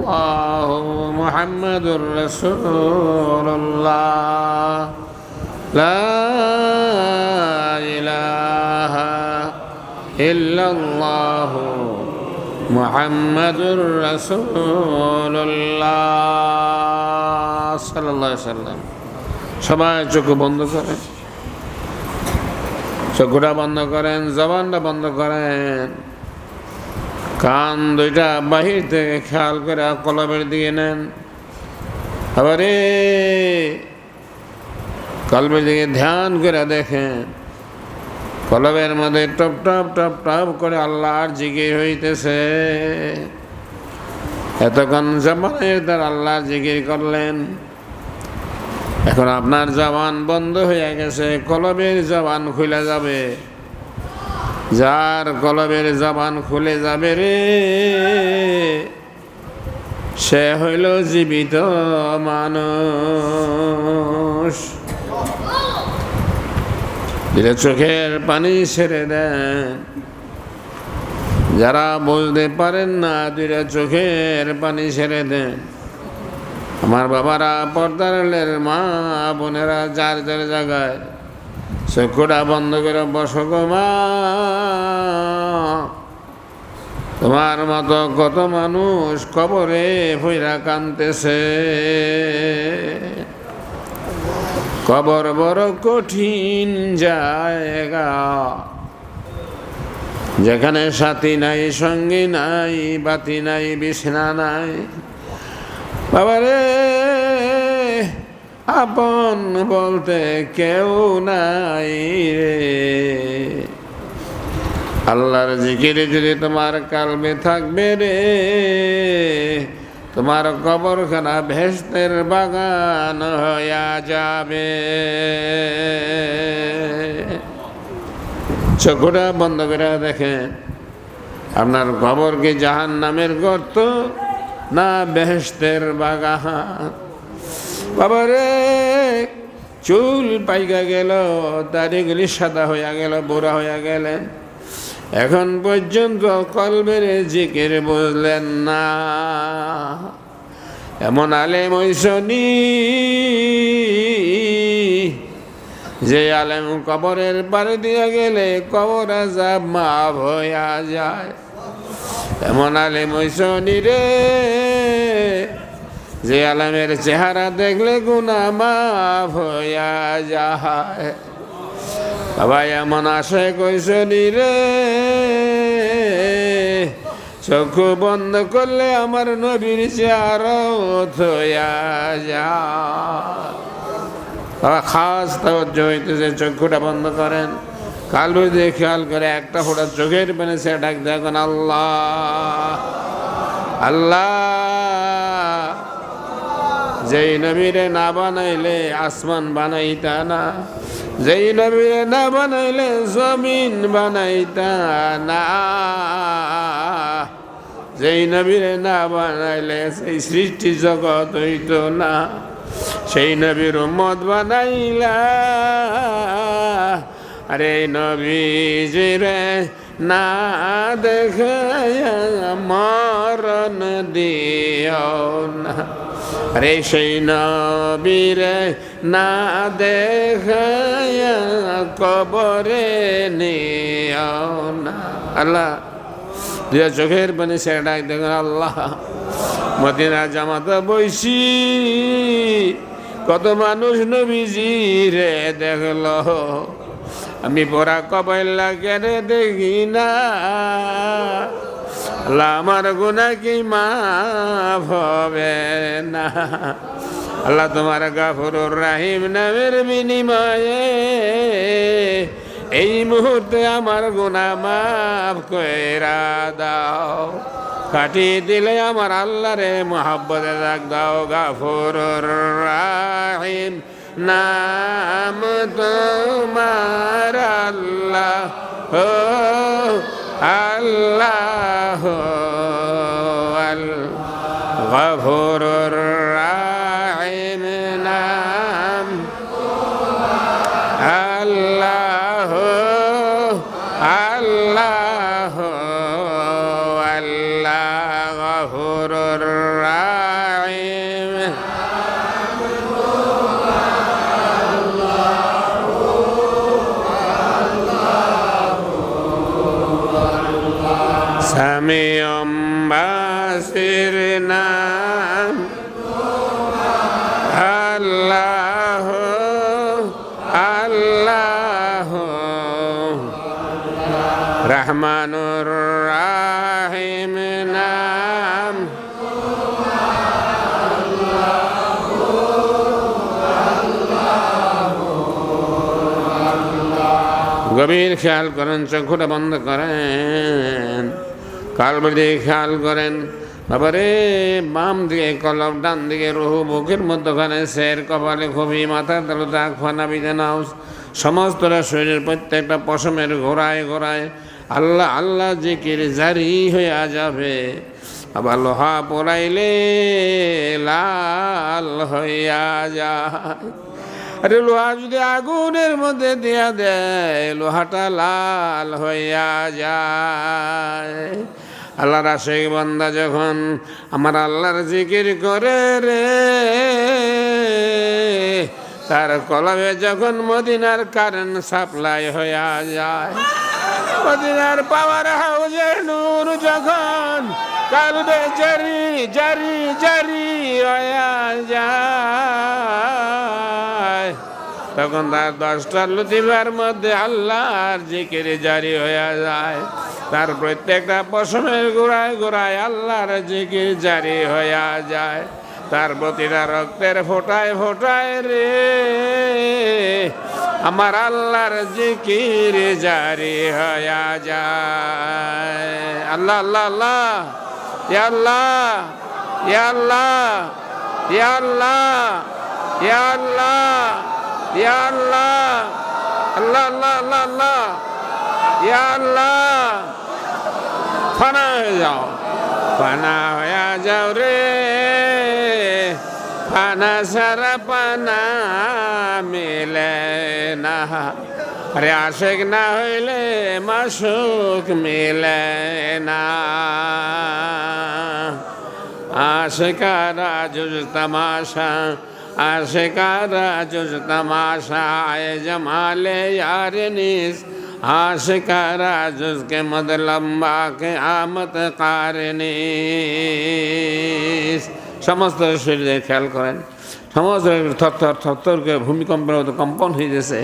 الله محمد رسول الله لا إله إلا الله محمد رسول الله صلى الله عليه وسلم সবাই চোখ বন্ধ করেন চোখটা বন্ধ করেন জবানটা বন্ধ করেন কান দুইটা বাহির থেকে খেয়াল করে কলমের দিকে নেন। আবারে কলমের দিকে ধ্যান করে দেখেন। কলমের মধ্যে টপ টপ টপ টপ করে আল্লাহর জিকির হইতেছে। এতক্ষণ জবানের তার আল্লাহর জিকির করলেন। এখন আপনার জবান বন্ধ হয়ে গেছে কলবের জবান খুলে যাবে। যার কলবের জবান খুলে যাবে রে, সে হইল জীবিত মানুষ। দিলে চোখের পানি ছেড়ে দেন যারা বুঝতে পারেন না দুইটা চোখের পানি ছেড়ে দেন আমার বাবারা পর্দারের মা, বোনেরা যার যার জায়গায় চক্ষুটা বন্ধ করে বসো গো মা। তোমার মতো কত মানুষ কবরে ফইরা কানতেছে কবর বড় কঠিন জায়গা। যেখানে সাথী নাই, সঙ্গী নাই, বাতি নাই, বিছনা নাই। বাবারে আপন বলতে কেউ নাই রে। আল্লাহর জিকিরে যদি তোমার কালবে থাকবে রে, তোমার কবরখানা ভেস্তের বাগান হইয়া যাবে। চোখটা বন্ধ করে দেখেন আপনার কবর কি জাহান নামের গর্ত না বেহেস্তের বাগান? বাবারে চুল পাইকা গেল দাড়িগুলি সাদা হইয়া গেল, বুড়া হইয়া গেলেন। এখন পর্যন্ত কলবের জিকির বুঝলেন না। এমন আলেম ঐশনী যে আলেম কবরের পারে দিয়ে গেলে কবর আজাব মাফ হইয়া যায়। এমন আলেম ঐশনী রে যে আলমের চেহারা দেখলে গুনা মাফ হইয়া যায়। বাবা, এমন আসে কৈশনী রে? চক্ষু বন্ধ করলে আমার নবীর চেহারা হইয়া যায়। বাবা, খাস তাওয়াজ্য হইতেছে, চক্ষুটা বন্ধ করেন। কালু দিয়ে খেয়াল করে একটা ফোটা চোখের পেনে সে ডাক দেখুন আল্লাহ আল্লাহ। যেই নবীরে না বানাইলে আসমান বানাইতা না। যেই নবীরে না বানাইলে জমিন বানাইতা না। যেই নবীরে না বানাইলে সেই সৃষ্টি জগৎ হইত না। সেই নবীর মত বানাইলা। আরে নবী রে না দেখে মরণ দিও না। আরে সেই নবীরে না দেখে কবরে নিও না। আল্লাহ দুই চোখের পানি সে ডাক দেখুন আল্লাহ, মদিনা জামাতা বৈশি, কত মানুষ নবীজি রে দেখল। আমি পড়া কবাইল্লা কেড়ে দেখি না। আমার গুণা কি মাফ হবে না। আল্লাহ তোমার গাফরুর রাহিম নামের বিনিময়ে এই মুহূর্তে আমার গুণা মাফ কইরা দাও। কাটি দিলে আমার আল্লাহ রে মোহাব্বতে রাখ দাও। গাফর রাহিম নাম তোমার আল্লাহ। আল্লাহ রাহিম রহমানুর রাহিম নাম। গভীর খেয়াল করেন চোখটা বন্ধ করেন। কালবার দিয়ে খেয়াল করেন, বাবারে, বাম দিকে কলম, ডান দিকে রুহু, বুকের মধ্যখানে শের কপালে খুবই মাথার তালু দাগ ফানা বিধে নাও সমস্তটা শরীরের প্রত্যেকটা পশমের ঘোরায় ঘোরায় আল্লাহ আল্লাহ জিকির জারি হইয়া যাবে। আবার লোহা পড়াইলে লাল হইয়া যায়। আরে লোহা যদি আগুনের মধ্যে দেয়া দেয়, লোহাটা লাল হইয়া যায়। আল্লাহর আশেক বান্দা যখন আমার আল্লাহর জিকির করে রে, তার কলমে যখন মদিনার কারেন্ট সাপ্লাই হইয়া যায়। মদিনার পাওয়ার হাউজের নূর যখন কালবে জারি জারি জারি যায়। তখন তার দশটা লতিবার মধ্যে আল্লাহর জিকিরে জারি হইয়া যায়। তার প্রত্যেকটা পশমের গোড়ায় গোড়ায় আল্লাহর জিকির জারি হইয়া যায়। তার প্রতিটা রক্তের ফোটায় ফোটায় রে। আমার আল্লাহর জিকির জারি হইয়া যায়। আল্লাহ আল্লাহ আল্লাহ। ইয়া আল্লাহ ইয়া আল্লাহ ইয়া আল্লাহ ইয়া আল্লাহ ইয়া আল্লাহ। আল্লাহ আল্লাহ আল্লাহ আল্লাহ। ইয়া আল্লাহ। ফানা হয়ে যাও, ফানা হয়ে যাও রে। পানা পানা মিলে না। আরে আশেক না হইলে মাসুক মিলে না। আশেকারা যুজ তমাশা, আশেকারা যুজ তমাশা, আয় জমালে ইয়ার নিস। आशिकारा जुज के मद लम्बा के আমত কারনিস সমস্ত শরীরে খেয়াল করেন সমস্ত থরথর থরথর করে ভূমিকম্পের মতো কম্পন হয়ে গেছে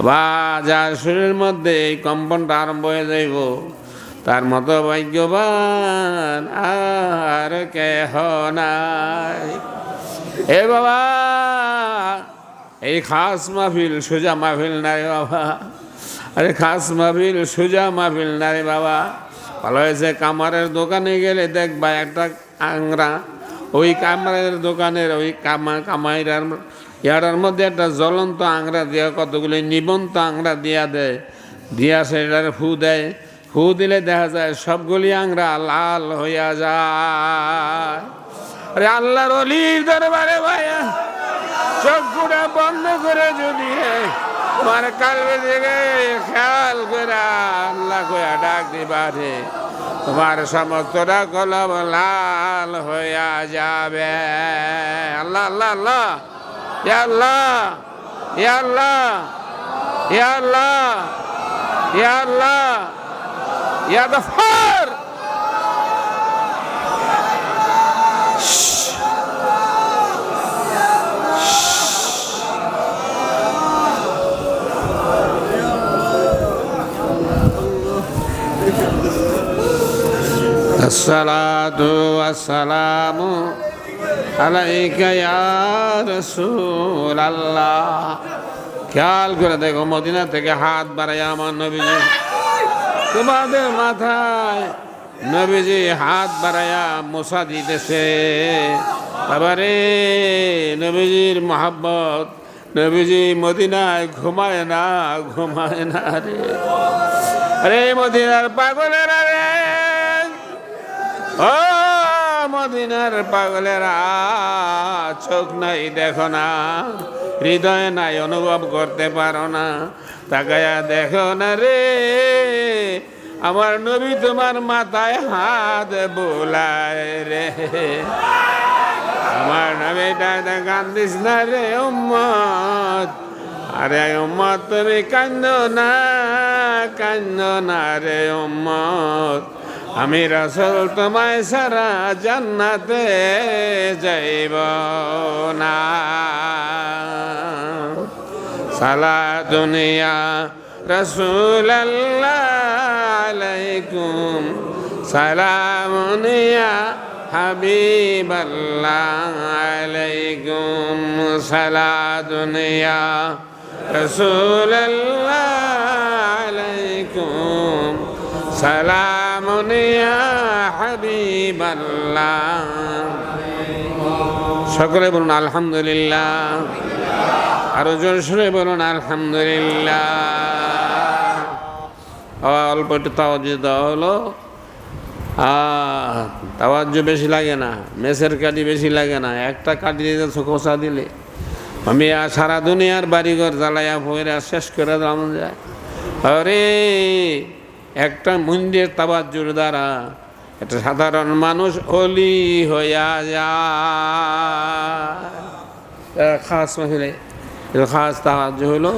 বা যার শরীরের মধ্যে এই কম্পনটা আরম্ভ হয়ে যাইব তার মতো ভাগ্যবান আর কেহ নাই এ বাবা এই খাস মাহফিল সোজা মাহফিল নাই বাবা আরে খাস মাহফিল সোজা মাহফিল না রে বাবা। ভালো হয়েছে, কামারের দোকানে গেলে দেখবা একটা আংরা ওই কামারের দোকানের ওই কামা, কামাইরার ইয়াটার মধ্যে একটা জ্বলন্ত আংরা দেওয়া কতগুলি নিবন্ত আংরা দিয়া দেয়। দিয়া সেটার ফু দেয়। ফু দিলে দেখা যায় সবগুলি আংরা লাল হইয়া যায়। আরে আল্লাহর অলির দরবারে ভাইয়া চোখগুলা বন্ধ করে যদি তোমার কালবে দিকে খেয়াল করে আল্লাহ কয়া ডাক দিবারে তোমার সমস্তটা কলম লাল হইয়া যাবে। আল্লাহ আল্লাহ আল্লাহ। আল্লাহ আল্লাহ আল্লাহ, ইয়া আল্লাহ। ইয়া গফার। الصلاة والسلام عليك يا رسول الله খেয়াল করে দেখো মদিনা থেকে হাত বাড়াই আমার নবীজি তোমাদের মাথায় নবীজি হাত বাড়াইয়া মশা দিতেছে বাবারে নবীজির মহাব্বত নবীজি মদিনায় ঘুমায় না ঘুমায় না রে আরে মদিনার পাগলেরা রে ও মদিনার পাগলেরা, চোখ নাই দেখো না, হৃদয় নাই অনুভব করতে পারো না। তাকায়া দেখো না রে, আমার নবী তোমার মাথায় হাত বোলায় রে। আমার নবীটা কান্দিস না রে উম্মত। আরে উম্মত, তুমি কান্দ না কান্দ না রে উম্মত। আমি রসুল তোমায় সারা জান্নাতে যাইব না। সালা দুনিয়া রসুল আলাইকুম সালামুনিয়া হাবিব আলাইকুম সালা দুনিয়া রসুল আলাইকুম সকলে বলুন আলহামদুলিল্লাহ। আরও জোর বলুন আলহামদুলিল্লাহ। অল্প একটু তাওয়াজ দেওয়া হলো। তাওয়াজ বেশি লাগে না, মেসের কাটি বেশি লাগে না, একটা কাটি দিতে খোসা দিলে। আমি সারা দুনিয়ার বাড়িঘর জ্বালাইয়া ভৈরা শেষ করে দাম যায়। আরে একটা মন্দির তাবাজ্জুর দ্বারা একটা সাধারণ মানুষ অলি হইয়া যা খাস মহিলে খাস তাহাজ হলো